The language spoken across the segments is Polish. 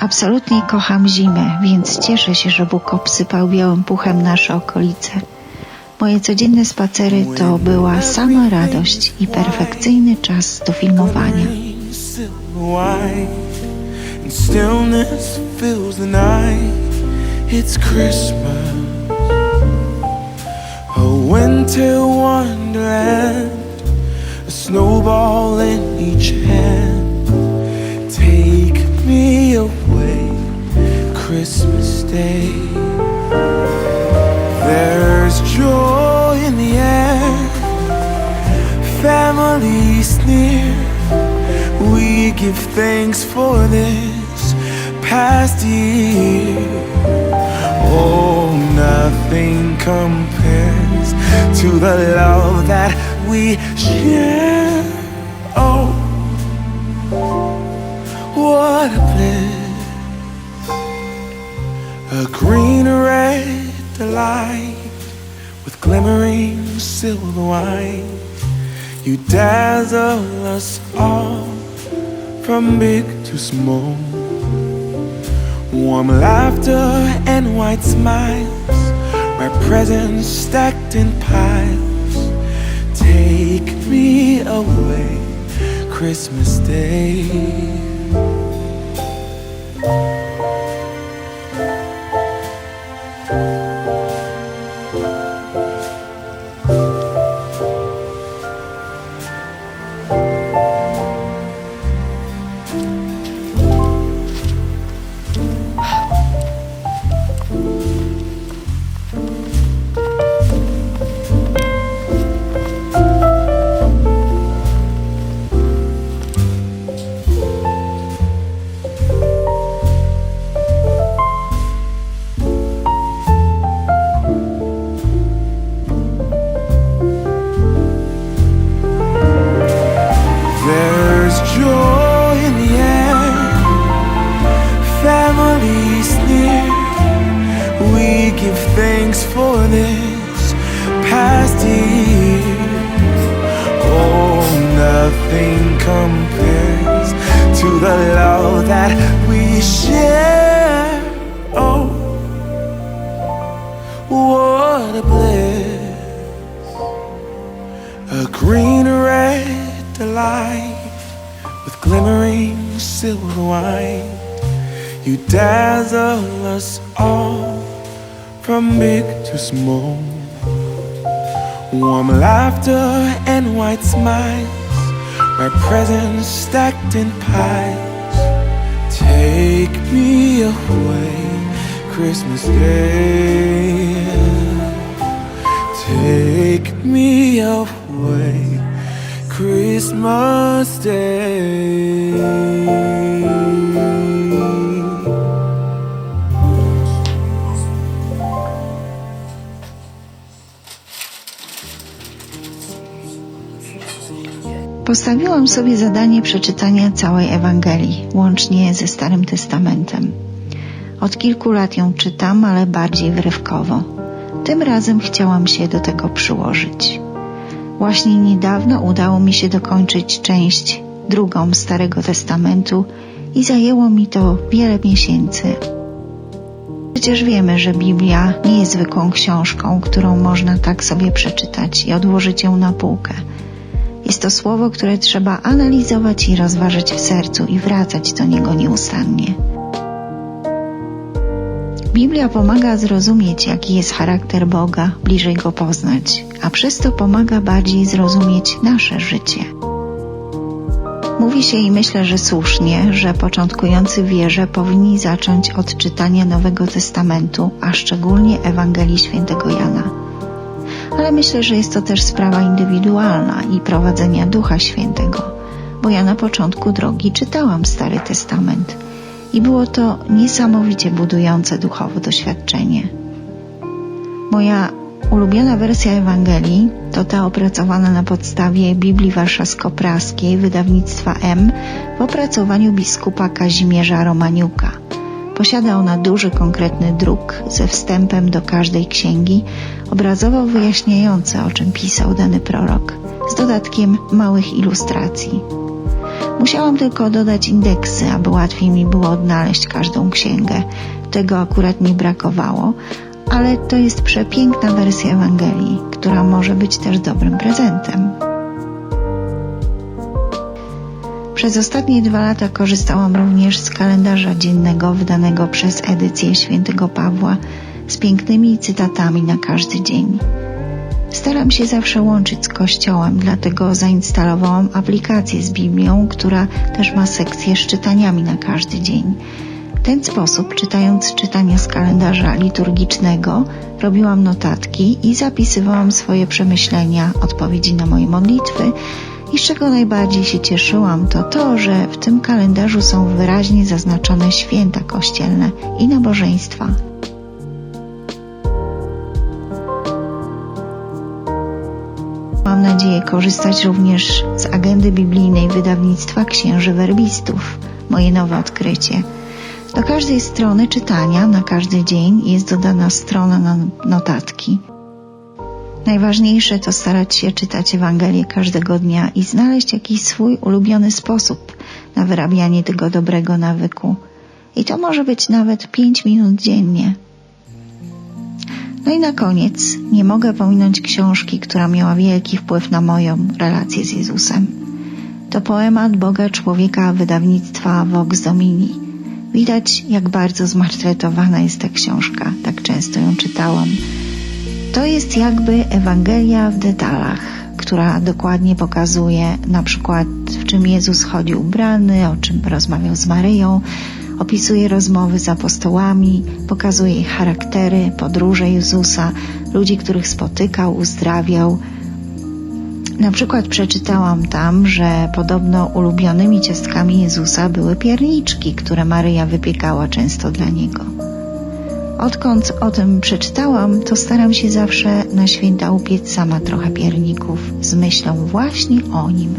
Absolutnie kocham zimę, więc cieszę się, że Bóg obsypał białym puchem nasze okolice. Moje codzienne spacery to była sama radość i perfekcyjny czas do filmowania. Winter wonderland, a snowball in each hand. Christmas Day. There's joy in the air, families near. We give thanks for this past year. Oh, nothing compares to the love that we share. A green red delight with glimmering silver wine. You dazzle us all from big to small. Warm laughter and white smiles, my presents stacked in piles. Take me away, Christmas Day. Nothing compares to the love that we share. Oh, what a bliss! A green red delight with glimmering silver wine. You dazzle us all from big to small. Warm laughter and white smiles, my presents stacked in piles. Take me away, Christmas Day. Take me away, Christmas Day. Postawiłam sobie zadanie przeczytania całej Ewangelii, łącznie ze Starym Testamentem. Od kilku lat ją czytam, ale bardziej wyrywkowo. Tym razem chciałam się do tego przyłożyć. Właśnie niedawno udało mi się dokończyć część drugą Starego Testamentu i zajęło mi to wiele miesięcy. Przecież wiemy, że Biblia nie jest zwykłą książką, którą można tak sobie przeczytać i odłożyć ją na półkę. Jest to słowo, które trzeba analizować i rozważać w sercu i wracać do niego nieustannie. Biblia pomaga zrozumieć, jaki jest charakter Boga, bliżej go poznać, a przez to pomaga bardziej zrozumieć nasze życie. Mówi się i myślę, że słusznie, że początkujący wierze powinni zacząć od czytania Nowego Testamentu, a szczególnie Ewangelii Świętego Jana. Ale myślę, że jest to też sprawa indywidualna i prowadzenia Ducha Świętego, bo ja na początku drogi czytałam Stary Testament i było to niesamowicie budujące duchowo doświadczenie. Moja ulubiona wersja Ewangelii to ta opracowana na podstawie Biblii Warszawsko-Praskiej wydawnictwa M w opracowaniu biskupa Kazimierza Romaniuka. Posiada ona duży, konkretny druk ze wstępem do każdej księgi, obrazowo wyjaśniający, o czym pisał dany prorok, z dodatkiem małych ilustracji. Musiałam tylko dodać indeksy, aby łatwiej mi było odnaleźć każdą księgę. Tego akurat mi brakowało, ale to jest przepiękna wersja Ewangelii, która może być też dobrym prezentem. Przez ostatnie dwa lata korzystałam również z kalendarza dziennego wydanego przez edycję świętego Pawła z pięknymi cytatami na każdy dzień. Staram się zawsze łączyć z Kościołem, dlatego zainstalowałam aplikację z Biblią, która też ma sekcję z czytaniami na każdy dzień. W ten sposób, czytając czytania z kalendarza liturgicznego, robiłam notatki i zapisywałam swoje przemyślenia, odpowiedzi na moje modlitwy. I z czego najbardziej się cieszyłam, to to, że w tym kalendarzu są wyraźnie zaznaczone święta kościelne i nabożeństwa. Mam nadzieję korzystać również z agendy biblijnej wydawnictwa Księży Werbistów, moje nowe odkrycie. Do każdej strony czytania na każdy dzień jest dodana strona na notatki. Najważniejsze to starać się czytać Ewangelię każdego dnia i znaleźć jakiś swój ulubiony sposób na wyrabianie tego dobrego nawyku. I to może być nawet 5 minut dziennie. No i na koniec nie mogę pominąć książki, która miała wielki wpływ na moją relację z Jezusem. To poemat Boga Człowieka wydawnictwa Vox Domini. Widać, jak bardzo zmartwetowana jest ta książka. Tak często ją czytałam. To jest jakby Ewangelia w detalach, która dokładnie pokazuje na przykład w czym Jezus chodził ubrany, o czym rozmawiał z Maryją, opisuje rozmowy z apostołami, pokazuje ich charaktery, podróże Jezusa, ludzi, których spotykał, uzdrawiał. Na przykład przeczytałam tam, że podobno ulubionymi ciastkami Jezusa były pierniczki, które Maryja wypiekała często dla niego. Odkąd o tym przeczytałam, to staram się zawsze na święta upiec sama trochę pierników z myślą właśnie o nim.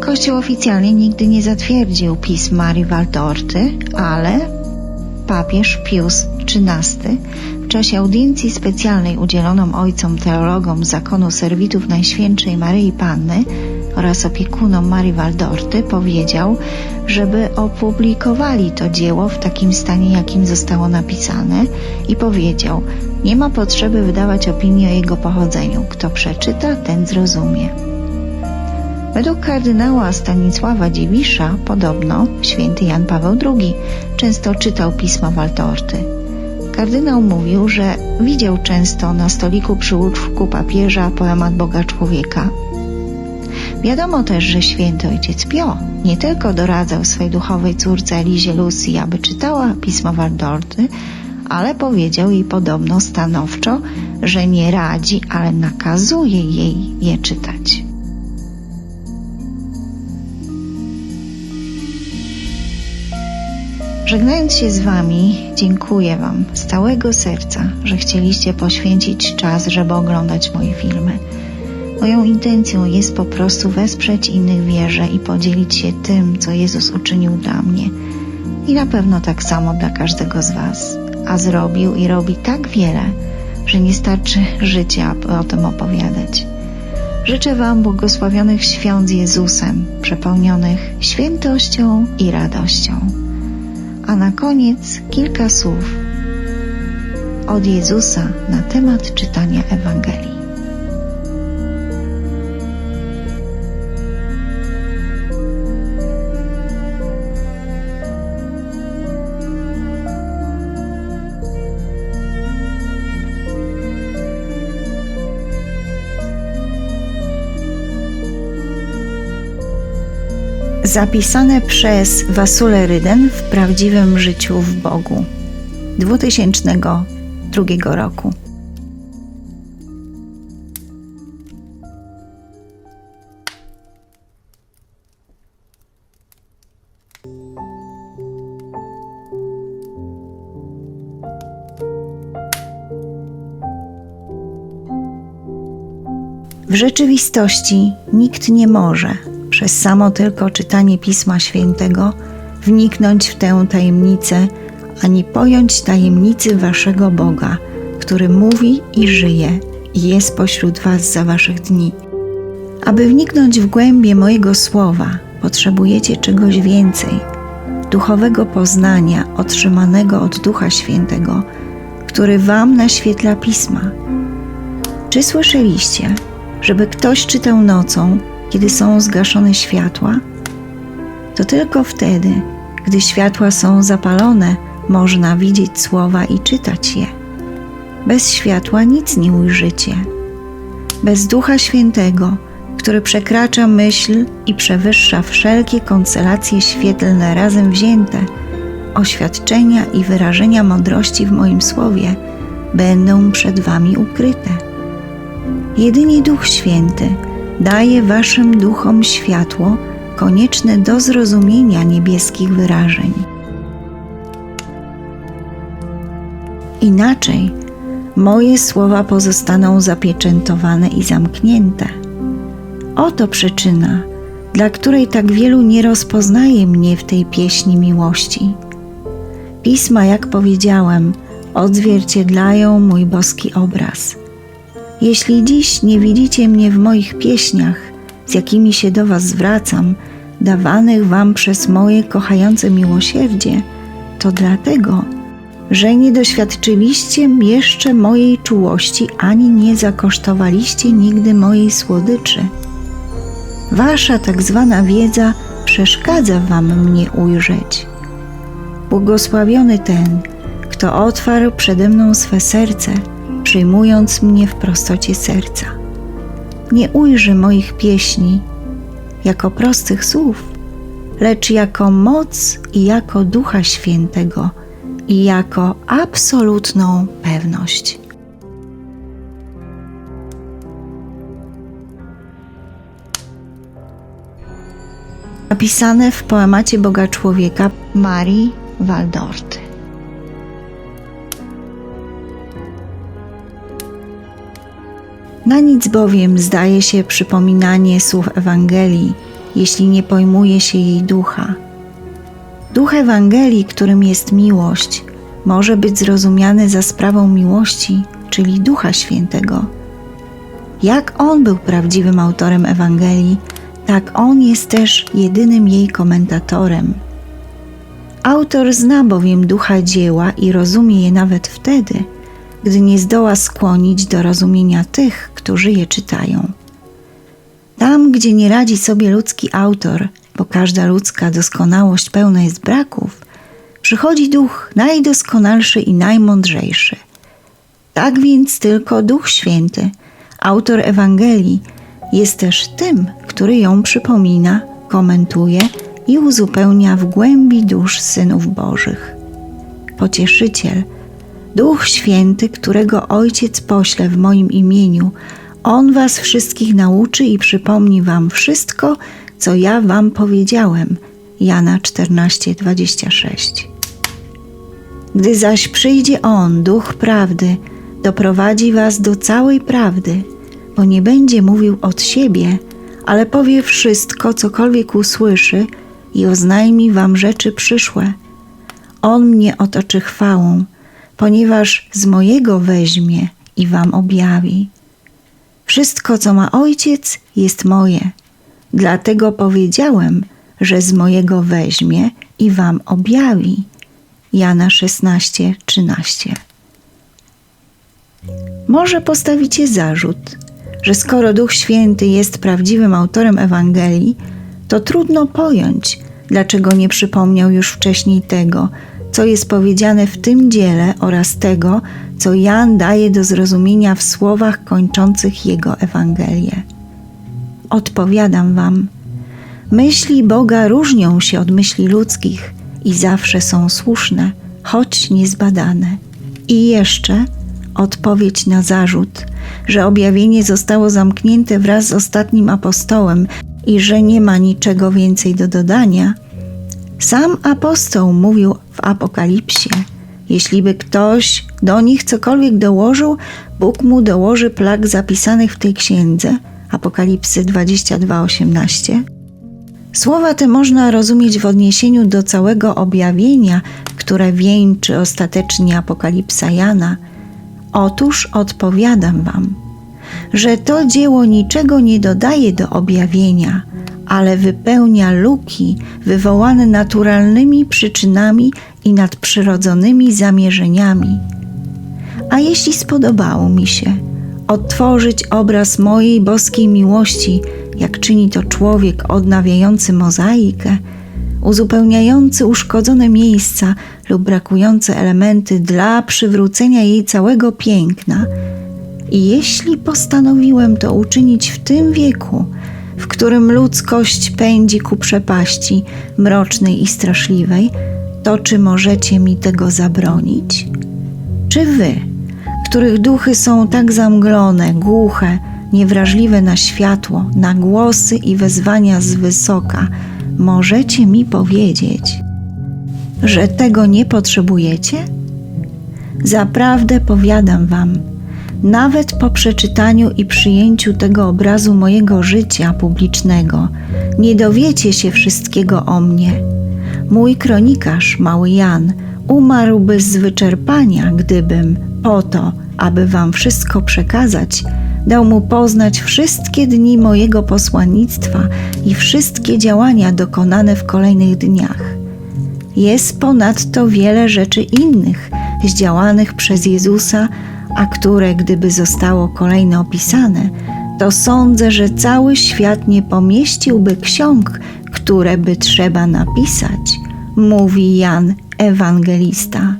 Kościół oficjalnie nigdy nie zatwierdził pism Marii Waldorty, ale papież Pius XIII w czasie audiencji specjalnej udzieloną ojcom teologom zakonu serwitów Najświętszej Maryi Panny oraz opiekunom Marii Waldorty powiedział, żeby opublikowali to dzieło w takim stanie, jakim zostało napisane i powiedział, nie ma potrzeby wydawać opinii o jego pochodzeniu. Kto przeczyta, ten zrozumie. Według kardynała Stanisława Dziwisza podobno święty Jan Paweł II często czytał pisma Waltorty. Kardynał mówił, że widział często na stoliku przy łóżku papieża poemat Boga Człowieka. Wiadomo też, że święty ojciec Pio nie tylko doradzał swojej duchowej córce Elizie Lucy, aby czytała pisma Waldorty, ale powiedział jej podobno stanowczo, że nie radzi, ale nakazuje jej je czytać. Żegnając się z Wami, dziękuję Wam z całego serca, że chcieliście poświęcić czas, żeby oglądać moje filmy. Moją intencją jest po prostu wesprzeć innych wierze i podzielić się tym, co Jezus uczynił dla mnie. I na pewno tak samo dla każdego z Was. A zrobił i robi tak wiele, że nie starczy życia, aby o tym opowiadać. Życzę Wam błogosławionych świąt z Jezusem, przepełnionych świętością i radością. A na koniec kilka słów od Jezusa na temat czytania Ewangelii. Zapisane przez Wasulę Ryden w prawdziwym życiu w Bogu 2002 roku. W rzeczywistości nikt nie może przez samo tylko czytanie Pisma Świętego wniknąć w tę tajemnicę, ani pojąć tajemnicy Waszego Boga, który mówi i żyje i jest pośród Was za Waszych dni. Aby wniknąć w głębie mojego słowa, potrzebujecie czegoś więcej duchowego poznania otrzymanego od Ducha Świętego, który Wam naświetla pisma. Czy słyszeliście, żeby ktoś czytał nocą, kiedy są zgaszone światła? To tylko wtedy, gdy światła są zapalone, można widzieć słowa i czytać je. Bez światła nic nie ujrzycie. Bez Ducha Świętego, który przekracza myśl i przewyższa wszelkie konstelacje świetlne razem wzięte, oświadczenia i wyrażenia mądrości w moim słowie będą przed Wami ukryte. Jedynie Duch Święty daje Waszym duchom światło konieczne do zrozumienia niebieskich wyrażeń. Inaczej moje słowa pozostaną zapieczętowane i zamknięte. Oto przyczyna, dla której tak wielu nie rozpoznaje mnie w tej pieśni miłości. Pisma, jak powiedziałem, odzwierciedlają mój boski obraz. Jeśli dziś nie widzicie mnie w moich pieśniach, z jakimi się do Was zwracam, dawanych Wam przez moje kochające miłosierdzie, to dlatego, że nie doświadczyliście jeszcze mojej czułości ani nie zakosztowaliście nigdy mojej słodyczy. Wasza tak zwana wiedza przeszkadza Wam mnie ujrzeć. Błogosławiony ten, kto otwarł przede mną swe serce, przyjmując mnie w prostocie serca. Nie ujrzy moich pieśni jako prostych słów, lecz jako moc i jako Ducha Świętego i jako absolutną pewność. Napisane w poemacie Boga Człowieka Marii Waldorty. Na nic bowiem zdaje się przypominanie słów Ewangelii, jeśli nie pojmuje się jej ducha. Duch Ewangelii, którym jest miłość, może być zrozumiany za sprawą miłości, czyli Ducha Świętego. Jak On był prawdziwym autorem Ewangelii, tak On jest też jedynym jej komentatorem. Autor zna bowiem ducha dzieła i rozumie je nawet wtedy, gdy nie zdoła skłonić do rozumienia tych, którzy je czytają. Tam, gdzie nie radzi sobie ludzki autor, bo każda ludzka doskonałość pełna jest braków, przychodzi duch najdoskonalszy i najmądrzejszy. Tak więc tylko Duch Święty, autor Ewangelii, jest też tym, który ją przypomina, komentuje i uzupełnia w głębi dusz synów Bożych. Pocieszyciel, Duch Święty, którego Ojciec pośle w moim imieniu, On was wszystkich nauczy i przypomni wam wszystko, co ja wam powiedziałem. Jana 14:26. Gdy zaś przyjdzie On, Duch Prawdy, doprowadzi was do całej prawdy, bo nie będzie mówił od siebie, ale powie wszystko, cokolwiek usłyszy i oznajmi wam rzeczy przyszłe. On mnie otoczy chwałą, ponieważ z mojego weźmie i wam objawi. Wszystko, co ma ojciec, jest moje. Dlatego powiedziałem, że z mojego weźmie i wam objawi. Jana 16, 13. Może postawicie zarzut, że skoro Duch Święty jest prawdziwym autorem Ewangelii, to trudno pojąć, dlaczego nie przypomniał już wcześniej tego, co jest powiedziane w tym dziele oraz tego, co Jan daje do zrozumienia w słowach kończących jego Ewangelię. Odpowiadam wam, myśli Boga różnią się od myśli ludzkich i zawsze są słuszne, choć niezbadane. I jeszcze odpowiedź na zarzut, że objawienie zostało zamknięte wraz z ostatnim apostołem i że nie ma niczego więcej do dodania. Sam apostoł mówił w Apokalipsie: Jeśli by ktoś do nich cokolwiek dołożył, Bóg mu dołoży plag zapisanych w tej księdze. Apokalipsy 22:18. Słowa te można rozumieć w odniesieniu do całego objawienia, które wieńczy ostatecznie Apokalipsa Jana. Otóż odpowiadam wam, że to dzieło niczego nie dodaje do objawienia, ale wypełnia luki wywołane naturalnymi przyczynami i nadprzyrodzonymi zamierzeniami. A jeśli spodobało mi się odtworzyć obraz mojej boskiej miłości, jak czyni to człowiek odnawiający mozaikę, uzupełniający uszkodzone miejsca lub brakujące elementy dla przywrócenia jej całego piękna, i jeśli postanowiłem to uczynić w tym wieku, w którym ludzkość pędzi ku przepaści mrocznej i straszliwej, to czy możecie mi tego zabronić? Czy wy, których duchy są tak zamglone, głuche, niewrażliwe na światło, na głosy i wezwania z wysoka, możecie mi powiedzieć, że tego nie potrzebujecie? Zaprawdę powiadam wam, nawet po przeczytaniu i przyjęciu tego obrazu mojego życia publicznego, nie dowiecie się wszystkiego o mnie. Mój kronikarz, mały Jan, umarłby z wyczerpania, gdybym po to, aby wam wszystko przekazać, dał mu poznać wszystkie dni mojego posłannictwa i wszystkie działania dokonane w kolejnych dniach. Jest ponadto wiele rzeczy innych, zdziałanych przez Jezusa, a które, gdyby zostało kolejno opisane, to sądzę, że cały świat nie pomieściłby ksiąg, które by trzeba napisać, mówi Jan Ewangelista.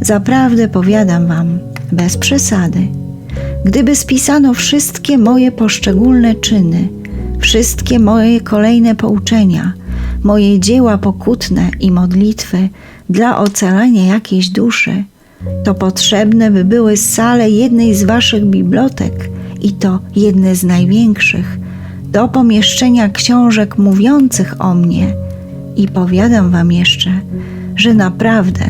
Zaprawdę powiadam wam, bez przesady, gdyby spisano wszystkie moje poszczególne czyny, wszystkie moje kolejne pouczenia, moje dzieła pokutne i modlitwy dla ocalenia jakiejś duszy, to potrzebne by były sale jednej z waszych bibliotek i to jedne z największych, do pomieszczenia książek mówiących o mnie. I powiadam wam jeszcze, że naprawdę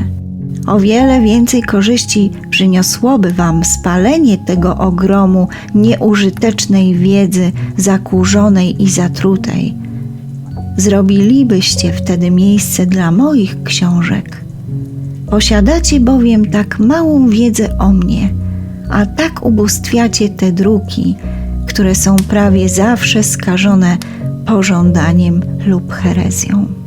o wiele więcej korzyści przyniosłoby wam spalenie tego ogromu nieużytecznej wiedzy zakurzonej i zatrutej. Zrobilibyście wtedy miejsce dla moich książek. Posiadacie bowiem tak małą wiedzę o mnie, a tak ubóstwiacie te druki, które są prawie zawsze skażone pożądaniem lub herezją.